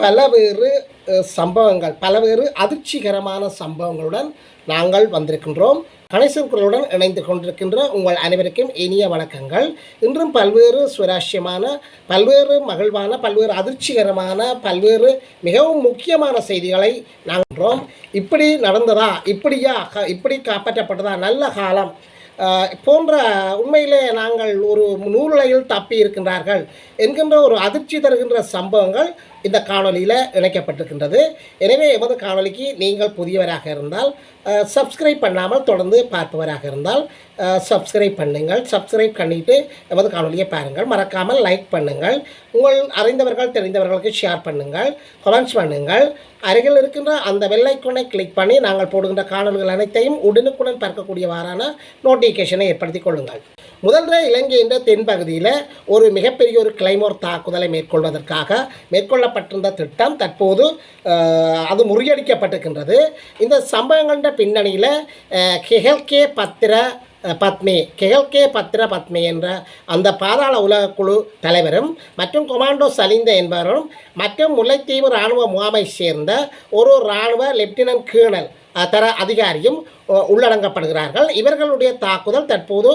பலவேறு சம்பவங்கள் பலவேறு அதிர்ச்சிகரமான சம்பவங்களுடன் நாங்கள் வந்திருக்கின்றோம். கணேசன் குரலுடன் இணைந்து கொண்டிருக்கின்ற உங்கள் அனைவருக்கும் இனிய வணக்கங்கள். இன்றும் பல்வேறு சுவராஷ்யமான பல்வேறு மகிழ்வான பல்வேறு அதிர்ச்சிகரமான பல்வேறு மிகவும் முக்கியமான செய்திகளை நாங்கள் இப்படி நடந்ததா? இப்படியா? இப்படி காப்பாற்றப்பட்டதா? நல்ல காலம். போன்ற உண்மையிலே நாங்கள் ஒரு நூலையில் தப்பி இருக்கின்றார்கள். என்கின்ற ஒரு அதிர்ச்சி தருகின்ற சம்பவங்கள் இந்த காணொளியில் இணைக்கப்பட்டிருக்கின்றது. எனவே எமது காணொளிக்கு நீங்கள் புதியவராக இருந்தால் சப்ஸ்கிரைப் பண்ணாமல் தொடர்ந்து பார்ப்பவராக இருந்தால் சப்ஸ்கிரைப் பண்ணுங்கள். சப்ஸ்கிரைப் பண்ணிவிட்டு எமது காணொலியை பாருங்கள். மறக்காமல் லைக் பண்ணுங்கள். உங்கள் அறிந்தவர்கள் தெரிந்தவர்களுக்கு ஷேர் பண்ணுங்கள். கமெண்ட்ஸ் பண்ணுங்கள். அருகில் இருக்கின்ற அந்த வெள்ளைக்கொனை கிளிக் பண்ணி நாங்கள் போடுகின்ற காணொளிகள் அனைத்தையும் உடனுக்குடன் பார்க்கக்கூடியவாறான நோட்டிஃபிகேஷனை ஏற்படுத்தி கொள்ளுங்கள். முதல்ல இலங்கையின் தென்பகுதியில் ஒரு மிகப்பெரிய ஒரு கிளைமோர் தாக்குதலை மேற்கொள்வதற்காக மேற்கொள்ள மேற்கொள்ளப்பட்டிருந்த திட்டம் தற்போது அது முறியடிக்கப்பட்டிருக்கின்றது. இந்த சம்பவங்களின் பின்னணியில் கெஹல்கே பத்திர பத்மே பத்மி கெஹல்கே பத்திர பத்மி என்ற அந்த பாதாள உலக குழு தலைவரும் மற்றும் கொமாண்டோ சலிந்த என்பவரும் மற்றும் முல்லைத்தீவு இராணுவ முகாமை சேர்ந்த ஒரு இராணுவ லெப்டினன்ட் கேர்னல் தர அதிகாரியும் உள்ளடங்கப்படுகிறார்கள். இவர்களுடைய தாக்குதல் தற்போது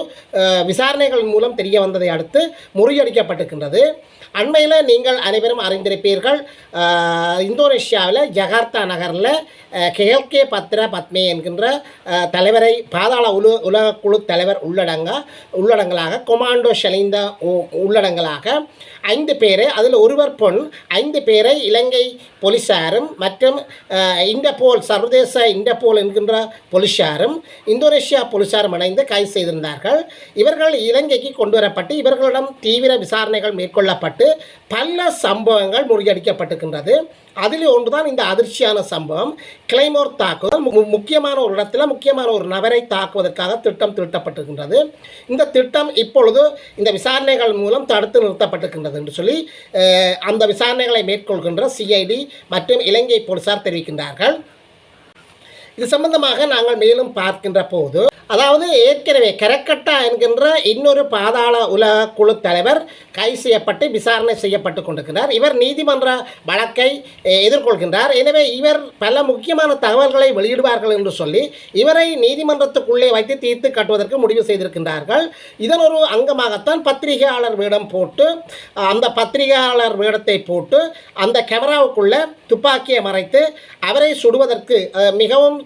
விசாரணைகள் மூலம் தெரிய வந்ததை அடுத்து முறியடிக்கப்பட்டிருக்கின்றது. அண்மையில் நீங்கள் அனைவரும் அறிந்திருப்பீர்கள் இந்தோனேஷியாவில் ஜகார்த்தா நகரில் கேஎல்கே பத்ர பத்மே என்கின்ற தலைவரை பாதாள உலு உலக குழு தலைவர் உள்ளடங்க உள்ளடங்கலாக கொமாண்டோ ஷலிந்த உ- உள்ளடங்கலாக ஐந்து பேரை அதில் ஒருவர் பொன் ஐந்து பேரை இலங்கை போலீஸாரும் மற்றும் இந்த போல் சர்வதேச இண்டர்போல் என்கின்ற போலீஸாரும் இந்தோனேஷியா போலீஸாரும் இணைந்து கைது செய்திருந்தார்கள். இவர்கள் இலங்கைக்கு கொண்டு வரப்பட்டு இவர்களிடம் தீவிர விசாரணைகள் மேற்கொள்ளப்பட்டு பல சம்பவங்கள் முறியடிக்கப்பட்டிருக்கின்றது. அதில் ஒன்றுதான் இந்த அதிர்ச்சியான சம்பவம். கிளைமோர் தாக்குதல் மு- முக்கியமான ஒரு இடத்துல முக்கியமான ஒரு நபரை தாக்குவதற்காக திட்டம் தீட்டப்பட்டிருக்கின்றது இந்த திட்டம் இப்பொழுது இந்த விசாரணைகள் மூலம் தடுத்து நிறுத்தப்பட்டிருக்கின்றது என்று சொல்லி அந்த விசாரணைகளை மேற்கொள்கின்ற சிஐடி மற்றும் இலங்கை போலீசார் தெரிவிக்கின்றார்கள். இது சம்பந்தமாக நாங்கள் மேலும் பார்க்கின்ற போது அதாவது ஏற்கனவே கரக்கட்டா என்கின்ற இன்னொரு பாதாள உலக குழு தலைவர் கைது செய்யப்பட்டு விசாரணை செய்யப்பட்டு கொண்டிருக்கிறார். இவர் நீதிமன்ற வழக்கை எதிர்கொள்கின்றார். எனவே இவர் பல முக்கியமான தகவல்களை வெளியிடுவார்கள் என்று சொல்லி இவரை நீதிமன்றத்துக்குள்ளே வைத்து தீர்த்து கட்டுவதற்கு முடிவு செய்திருக்கின்றார்கள். இதன் ஒரு அங்கமாகத்தான் பத்திரிகையாளர் வேடம் போட்டு அந்த பத்திரிகையாளர் வேடத்தை போட்டு அந்த கேமராவுக்குள்ளே துப்பாக்கியை மறைத்து அவரை சுடுவதற்கு மிகவும்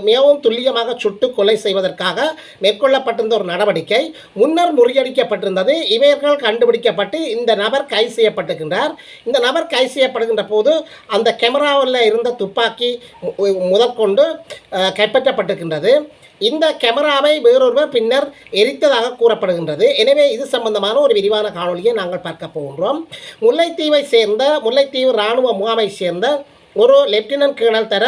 மிகவும் துல்லியமாக சுட்டு கொலை செய்வதற்காக மேற்கொள்ளப்பட்டிருந்த ஒரு நடவடிக்கை முன்னர் முறியடிக்கப்பட்டிருந்தது. இவர்கள் கண்டுபிடிக்கப்பட்டு இந்த நபர் கைது செய்யப்பட்டிருக்கின்றார். இந்த நபர் கைது செய்யப்படுகின்ற போது அந்த கேமராவில் இருந்த துப்பாக்கி மு- முதற்கொண்டு கைப்பற்றப்பட்டிருக்கின்றது. இந்த கேமராவை வேறொருவர் பின்னர் எரித்ததாக கூறப்படுகின்றது. எனவே இது சம்பந்தமான ஒரு விரிவான காணொளியை நாங்கள் பார்க்க போகின்றோம். முல்லைத்தீவை சேர்ந்த முல்லைத்தீவு இராணுவ முகாமை சேர்ந்த ஒரு லெப்டினன்ட் கேர்னல் தர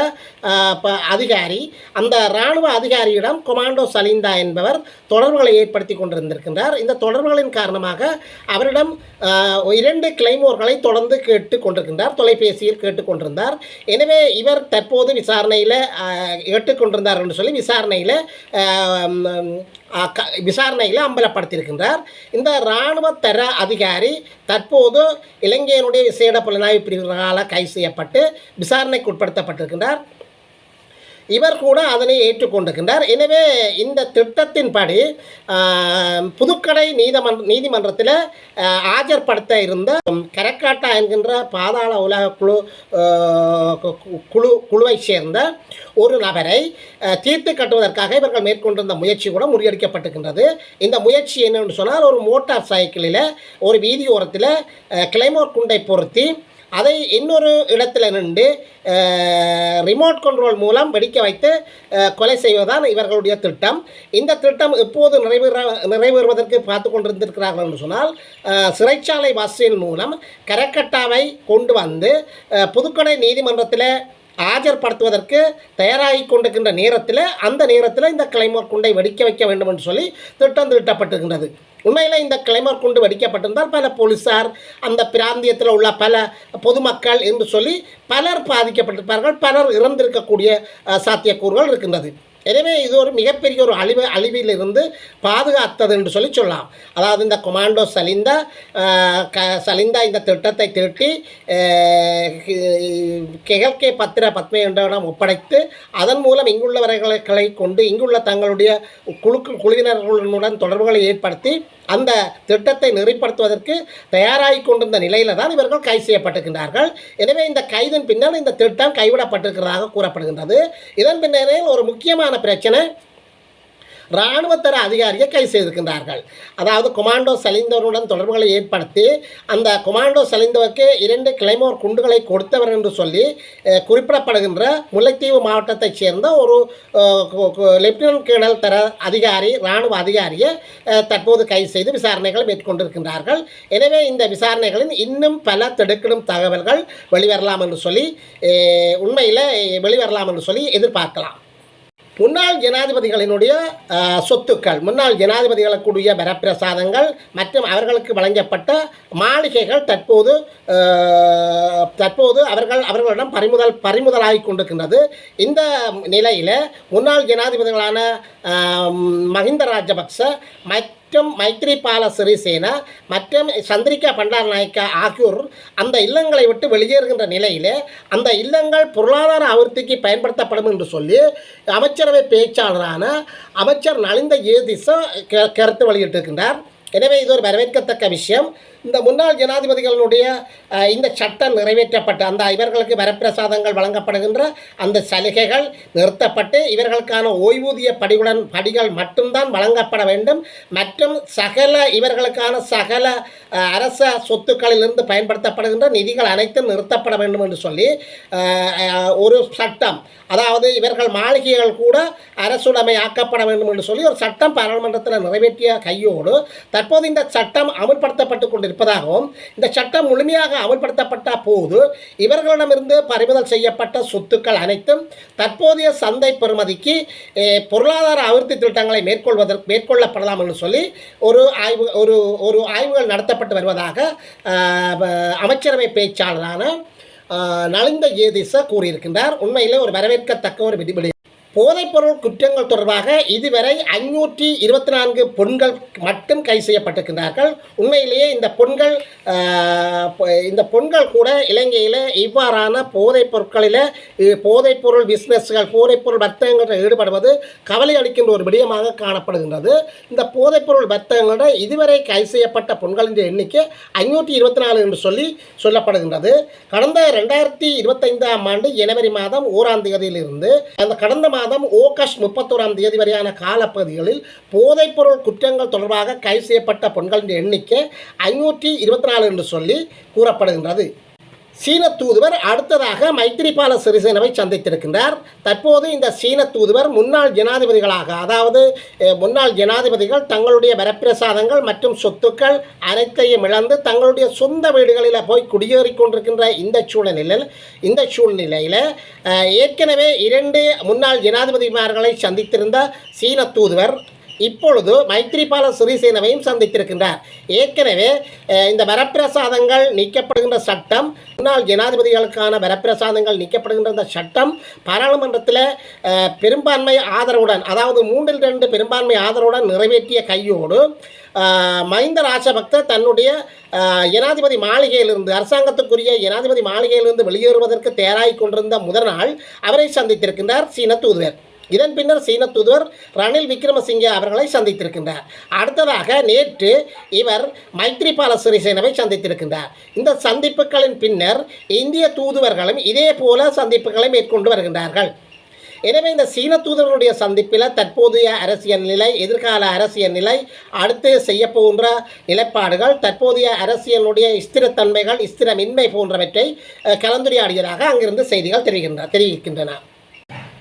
அதிகாரி. அந்த இராணுவ அதிகாரியிடம் கொமாண்டோ சலிந்தா என்பவர் தொடர்புகளை ஏற்படுத்தி கொண்டிருந்திருக்கின்றார். இந்த தொடர்புகளின் காரணமாக அவரிடம் இரண்டு கிளைமோர்களை தொடர்ந்து கேட்டு கொண்டிருக்கின்றார். தொலைபேசியில் கேட்டுக்கொண்டிருந்தார் எனவே இவர் தற்போது விசாரணையில் கேட்டுக்கொண்டிருந்தார் என்று சொல்லி விசாரணையில் விசாரணையில் அம்பலப்படுத்தியிருக்கின்றார். இந்த இராணுவ தர அதிகாரி தற்போது இலங்கையினுடைய விசேட புலனாய்வு பிரிவினரால் கைது செய்யப்பட்டு விசாரணைக்கு உட்படுத்தப்பட்டிருக்கின்றார். இவர் கூட அதனை ஏற்றுக்கொண்டிருக்கின்றார். எனவே இந்த திட்டத்தின்படி புதுக்கடை நீதிமன்ற நீதிமன்றத்தில் ஆஜர்படுத்த இருந்த கரக்காட்டா என்கின்ற பாதாள உலக குழு கு- குழு குழுவை சேர்ந்த ஒரு நபரை தீர்த்து கட்டுவதற்காக இவர்கள் மேற்கொண்டிருந்த முயற்சி கூட முறியடிக்கப்பட்டிருக்கின்றது. இந்த முயற்சி என்னென்னு சொன்னால் ஒரு மோட்டார் சைக்கிளில் ஒரு வீதியோரத்தில் கிளைமோர் குண்டை பொருத்தி அதை இன்னொரு இடத்துல நின்று ரிமோட் கண்ட்ரோல் மூலம் வெடிக்க வைத்து கொலை செய்வதுதான் இவர்களுடைய திட்டம். இந்த திட்டம் எப்போது நிறைவேற நிறைவேறுவதற்கு பார்த்து கொண்டிருந்திருக்கிறார்கள் என்று சொன்னால் சிறைச்சாலை வாசியின் மூலம் கரக்கட்டாவை கொண்டு வந்து புதுக்கடை நீதிமன்றத்தில் ஆஜர்படுத்துவதற்கு தயாராகி கொண்டிருக்கின்ற நேரத்தில் அந்த நேரத்தில் இந்த கிளைமோர் குண்டை வெடிக்க வைக்க வேண்டும் என்று சொல்லி திட்டம் திட்டப்பட்டிருக்கின்றது. உண்மையில் இந்த கிளைமர் குண்டு வெடிக்கப்பட்டிருந்தால் பல போலீசார் அந்த பிராந்தியத்தில் உள்ள பல பொதுமக்கள் என்று சொல்லி பலர் பாதிக்கப்பட்டிருப்பார்கள் பலர் இறந்திருக்கக்கூடிய சாத்தியக்கூறுகள் இருக்கின்றது. எனவே இது ஒரு மிகப்பெரிய ஒரு அழிவு அழிவிலிருந்து பாதுகாத்தது என்று சொல்லி சொல்லலாம். அதாவது இந்த கொமாண்டோ சலிந்தா க சலிந்தா இந்த திட்டத்தை தீட்டி கெகல்கே பத்திர பத்மே என்றவரிடம் ஒப்படைத்து அதன் மூலம் இங்குள்ளவர்களை கொண்டு இங்குள்ள தங்களுடைய குழுக்கு குழுவினர்களுடன் தொடர்புகளை ஏற்படுத்தி அந்த திட்டத்தை நெறிப்படுத்துவதற்கு தயாராகி கொண்டிருந்த நிலையில் தான் இவர்கள் கைது செய்யப்பட்டிருக்கின்றார்கள். எனவே இந்த கைதின் பின்னால் இந்த திட்டம் கைவிடப்பட்டிருக்கிறதாக கூறப்படுகின்றது. இதன் பின்னரே ஒரு முக்கியமான பிரச்சனை இராணுவத்தர அதிகாரியை கைது செய்திருக்கின்றார்கள். அதாவது கொமாண்டோ சலிந்தவருடன் தொடர்புகளை ஏற்படுத்தி அந்த கொமாண்டோ சலிந்தவருக்கு இரண்டு கிளைமோர் குண்டுகளை கொடுத்தவர் என்று சொல்லி குறிப்பிடப்படுகின்ற முல்லைத்தீவு மாவட்டத்தைச் சேர்ந்த ஒரு லெப்டினன்ட் கேர்னல் தர அதிகாரி இராணுவ அதிகாரியை தற்போது கைது செய்து விசாரணைகளை மேற்கொண்டிருக்கின்றார்கள். எனவே இந்த விசாரணைகளில் இன்னும் பல திடுக்கிடும் தகவல்கள் வெளிவரலாம் என்று சொல்லி உண்மையில் வெளிவரலாம் என்று சொல்லி எதிர்பார்க்கலாம். முன்னாள் ஜனாதிபதிகளினுடைய சொத்துக்கள் முன்னாள் ஜனாதிபதிகளுக்குரிய வரப்பிரசாதங்கள் மற்றும் அவர்களுக்கு வழங்கப்பட்ட மாளிகைகள் தற்போது தற்போது அவர்கள் அவர்களிடம் பறிமுதல் பறிமுதலாகி கொண்டிருக்கின்றது. இந்த நிலையில் முன்னாள் ஜனாதிபதிகளான மஹிந்த ராஜபக்ச மற்றும் மைத்ரிபால சிறிசேனா மற்றும் சந்திரிகா பண்டாரநாயக்கா ஆகியோர் அந்த இல்லங்களை விட்டு வெளியேறுகின்ற நிலையில் அந்த இல்லங்கள் பொருளாதார அபிவிருத்திக்கு பயன்படுத்தப்படும் என்று சொல்லி அமைச்சரவை பேச்சாளரான அமைச்சர் நலிந்த ஏதிச கருத்து வெளியிட்டிருக்கின்றார். எனவே இது ஒரு வரவேற்கத்தக்க விஷயம். இந்த முன்னாள் ஜனாதிபதிகளுடைய இந்த சட்டம் நிறைவேற்றப்பட்டு அந்த இவர்களுக்கு வரப்பிரசாதங்கள் வழங்கப்படுகின்ற அந்த சலுகைகள் நிறுத்தப்பட்டு இவர்களுக்கான ஓய்வூதிய படிகளுடன் படிகள் மட்டும்தான் வழங்கப்பட வேண்டும். மற்றும் சகல இவர்களுக்கான சகல அரச சொத்துக்களிலிருந்து பயன்படுத்தப்படுகின்ற நிதிகள் அனைத்தும் நிறுத்தப்பட வேண்டும் என்று சொல்லி ஒரு சட்டம். அதாவது இவர்கள் மாளிகைகள் கூட அரசுடைமை ஆக்கப்பட வேண்டும் என்று சொல்லி ஒரு சட்டம் பாராளுமன்றத்தில் நிறைவேற்றிய கையோடு தற்போது இந்த சட்டம் அமல்படுத்தப்பட்டு இருப்பதாகவும் இந்த சட்டம் முழுமையாக அமல்படுத்தப்பட்ட போது இவர்களிடமிருந்து பறிமுதல் செய்யப்பட்ட சொத்துக்கள் அனைத்தும் தற்போதைய சந்தை பெறுமதிக்கு பொருளாதார அபிவிருத்தி திட்டங்களை மேற்கொள்வதற்கு மேற்கொள்ளப்படலாம் என்று சொல்லி ஒரு ஆய்வு ஒரு ஒரு ஆய்வுகள் நடத்தப்பட்டு வருவதாக அமைச்சரவை பேச்சாளரான நலிந்த ஏதிச கூறியிருக்கின்றார். உண்மையிலே ஒரு வரவேற்கத்தக்க ஒரு விதிபடி போதைப்பொருள் குற்றங்கள் தொடர்பாக இதுவரை ஐநூற்றி இருபத்தி நான்கு பெண்கள் மட்டும் கைது செய்யப்பட்டிருக்கிறார்கள் உண்மையிலேயே இந்த பெண்கள் இந்த பெண்கள் கூட இலங்கையில் இவ்வாறான போதைப் பொருட்களில் போதைப்பொருள் பிஸ்னஸ்கள் போதைப்பொருள் வர்த்தகங்களில் ஈடுபடுவது கவலை அளிக்கின்ற ஒரு விடயமாக காணப்படுகின்றது. இந்த போதைப்பொருள் வர்த்தகங்களோட இதுவரை கைது செய்யப்பட்ட பெண்களின் எண்ணிக்கை ஐநூற்றி இருபத்தி நாலு என்று சொல்லி சொல்லப்படுகின்றது. கடந்த ரெண்டாயிரத்தி இருபத்தைந்தாம் ஆண்டு ஜனவரி மாதம் ஓராம் தேதியிலிருந்து அந்த கடந்த மாதம் ஆகஸ்ட் முப்பத்தோராம் தேதி வரையான காலப்பகுதிகளில் போதைப்பொருள் குற்றங்கள் தொடர்பாக கைது செய்யப்பட்ட பெண்களின் எண்ணிக்கை ஐநூற்றி இருபத்தி நாலு என்று சொல்லி கூறப்படுகின்றது. சீன தூதுவர் அடுத்ததாக மைத்திரிபால சிறிசேனவை சந்தித்திருக்கின்றார். தற்போது இந்த சீன தூதுவர் முன்னாள் ஜனாதிபதிகளாக அதாவது முன்னாள் ஜனாதிபதிகள் தங்களுடைய வரப்பிரசாதங்கள் மற்றும் சொத்துக்கள் அனைத்தையும் இழந்து தங்களுடைய சொந்த வீடுகளில் போய் குடியேறி கொண்டிருக்கின்ற இந்த சூழ்நிலையில் இந்த சூழ்நிலையில் ஏற்கனவே இரண்டு முன்னாள் ஜனாதிபதிமார்களை சந்தித்திருந்த சீன தூதுவர் இப்பொழுது மைத்ரிபால சிறிசேனவையும் சந்தித்திருக்கின்றார். ஏற்கனவே இந்த வரப்பிரசாதங்கள் நீக்கப்படுகின்ற சட்டம் முன்னாள் ஜனாதிபதிகளுக்கான வரப்பிரசாதங்கள் நீக்கப்படுகின்ற இந்த சட்டம் பாராளுமன்றத்தில் பெரும்பான்மை ஆதரவுடன் அதாவது மூன்றில் ரெண்டு பெரும்பான்மை ஆதரவுடன் நிறைவேற்றிய கையோடு மஹிந்த ராஜபக்த தன்னுடைய ஜனாதிபதி மாளிகையிலிருந்து அரசாங்கத்துக்குரிய ஜனாதிபதி மாளிகையிலிருந்து வெளியேறுவதற்கு தயாராகி கொண்டிருந்த முதல் நாள் அவரை சந்தித்திருக்கின்றார் சீன தூதுவர். இதன் பின்னர் சீன தூதுவர் ரணில் விக்ரமசிங்கே அவர்களை சந்தித்திருக்கின்றார். அடுத்ததாக நேற்று இவர் மைத்ரிபால சிறிசேனவை சந்தித்திருக்கின்றார். இந்த சந்திப்புகளின் பின்னர் இந்திய தூதுவர்களும் இதே போல சந்திப்புகளை மேற்கொண்டு வருகின்றார்கள். எனவே இந்த சீன தூதர்களுடைய சந்திப்பில் தற்போதைய அரசியல் நிலை எதிர்கால அரசியல் நிலை அடுத்து செய்யப்போகின்ற நிலைப்பாடுகள் தற்போதைய அரசியலுடைய ஸ்திரத்தன்மைகள் ஸ்திரமின்மை போன்றவற்றை கலந்துரையாடியதாக அங்கிருந்து செய்திகள் தெரிகின்ற தெரிவிக்கின்றன.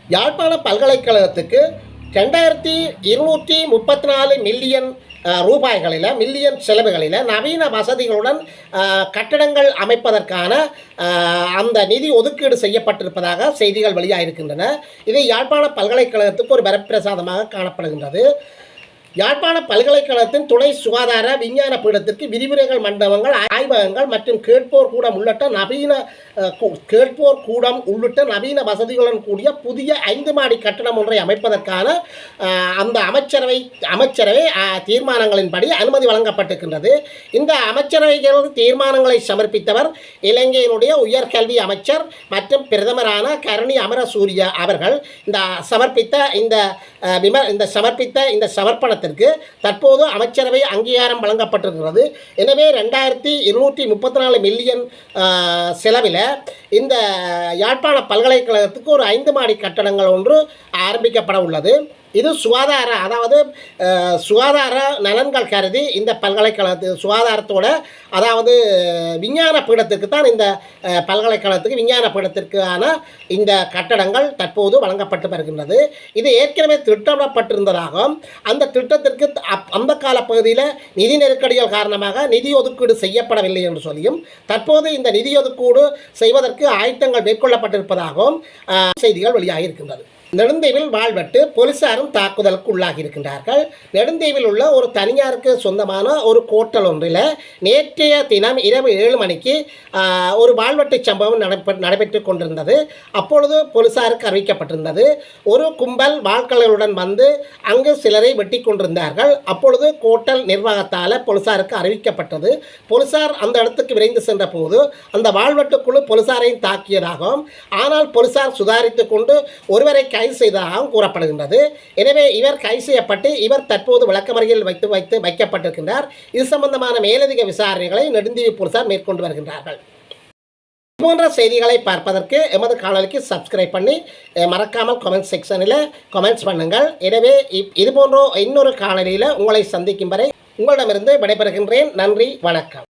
யாழ்ப்பாண பல்கலைக்கழகத்துக்கு ரெண்டாயிரத்தி இருநூற்றி முப்பத்தி நாலு மில்லியன் ரூபாய்களில் மில்லியன் செலவுகளில் நவீன வசதிகளுடன் கட்டிடங்கள் கட்டடங்கள் அமைப்பதற்கான அந்த நிதி ஒதுக்கீடு செய்யப்பட்டிருப்பதாக செய்திகள் வெளியாகிருக்கின்றன இது யாழ்ப்பாண பல்கலைக்கழகத்துக்கு ஒரு வரப்பிரசாதமாக காணப்படுகின்றது. யாழ்ப்பாண பல்கலைக்கழகத்தின் துணை சுகாதார விஞ்ஞான பீடத்திற்கு விரிவுரைகள் மண்டபங்கள் ஆய்வகங்கள் மற்றும் கேட்போர் கூடம் உள்ளிட்ட நவீன கூ- கேட்போர் கூடம் உள்ளிட்ட நவீன வசதிகளுடன் கூடிய புதிய ஐந்து மாடி கட்டணம் ஒன்றை அமைப்பதற்கான அந்த அமைச்சரவை அமைச்சரவை தீர்மானங்களின்படி அனுமதி வழங்கப்பட்டிருக்கின்றது. இந்த அமைச்சரவைகள் தீர்மானங்களை சமர்ப்பித்தவர் இலங்கையினுடைய உயர்கல்வி அமைச்சர் மற்றும் பிரதமரான கரணி அமரசூரிய அவர்கள். இந்த சமர்ப்பித்த இந்த விம இந்த சமர்ப்பித்த இந்த சமர்ப்பண சமர்ப்பணத்திற்கு தற்போது அமைச்சரவை அங்கீகாரம் வழங்கப்பட்டிருக்கிறது. எனவே ரெண்டாயிரத்தி இருநூற்றி முப்பத்தி நாலு மில்லியன் செலவில் இந்த யாழ்ப்பாண பல்கலைக்கழகத்துக்கு ஒரு ஐந்து மாடி கட்டடங்கள் ஒன்று ஆரம்பிக்கப்பட உள்ளது. இது சுகாதார அதாவது சுகாதார நலன்கள் கருதி இந்த பல்கலைக்கழகத்து சுகாதாரத்தோட அதாவது விஞ்ஞான பீடத்திற்கு தான் இந்த பல்கலைக்கழகத்துக்கு விஞ்ஞான பீடத்திற்கான இந்த கட்டடங்கள் தற்போது வழங்கப்பட்டு வருகின்றது. இது ஏற்கனவே திட்டமிடப்பட்டிருந்ததாகவும் அந்த திட்டத்திற்கு அப்- அந்த கால பகுதியில் நிதி நெருக்கடிகள் காரணமாக நிதி ஒதுக்கீடு செய்யப்படவில்லை என்று சொல்லியும் தற்போது இந்த நிதி ஒதுக்கீடு செய்வதற்கு ஆயத்தங்கள் மேற்கொள்ளப்பட்டிருப்பதாகவும் செய்திகள் செய்திகள் வெளியாகியிருக்கின்றது. நெடுந்தீவில் வாழ்வட்டு போலீசாரும் தாக்குதலுக்கு உள்ளாகி இருக்கின்றார்கள் நெடுந்தீவில் உள்ள ஒரு தனியாருக்கு சொந்தமான ஒரு கோட்டல் ஒன்றில் நேற்றைய தினம் இரவு ஏழு மணிக்கு ஒரு வாழ்வெட்டு சம்பவம் நடைபெ நடைபெற்று கொண்டிருந்தது. அப்பொழுது போலீசாருக்கு அறிவிக்கப்பட்டிருந்தது. ஒரு கும்பல் வாழ்க்கைகளுடன் வந்து அங்கு சிலரை வெட்டி கொண்டிருந்தார்கள். அப்பொழுது கோட்டல் நிர்வாகத்தால் போலீசாருக்கு அறிவிக்கப்பட்டது. போலீசார் அந்த இடத்துக்கு விரைந்து சென்ற போது அந்த வாழ்வெட்டு குழு போலீசாரையும் தாக்கியதாகவும் ஆனால் போலீசார் சுதாரித்து கொண்டு ஒருவரை கைது செய்ததாகவும் கூறப்படுகின்றது. எனவே இவர் கைது செய்யப்பட்டு இவர் தற்போது விளக்கமறியல் வைத்து வைத்து வைக்கப்பட்டிருக்கின்றார். இது சம்பந்தமான மேலதிக விசாரணைகளை நெடுந்தீவு போலீசார் மேற்கொண்டு வருகின்றார்கள். இதுபோன்ற செய்திகளை பார்ப்பதற்கு எமது காணொலிக்கு சப்ஸ்கிரைப் பண்ணி மறக்காமல் கமெண்ட் செக்ஷனில் கமெண்ட்ஸ் பண்ணுங்கள். எனவே இப்- இது போன்ற இன்னொரு காணொலியில் உங்களை சந்திக்கும் வரை உங்களிடமிருந்து விடைபெறுகின்றேன். நன்றி வணக்கம்.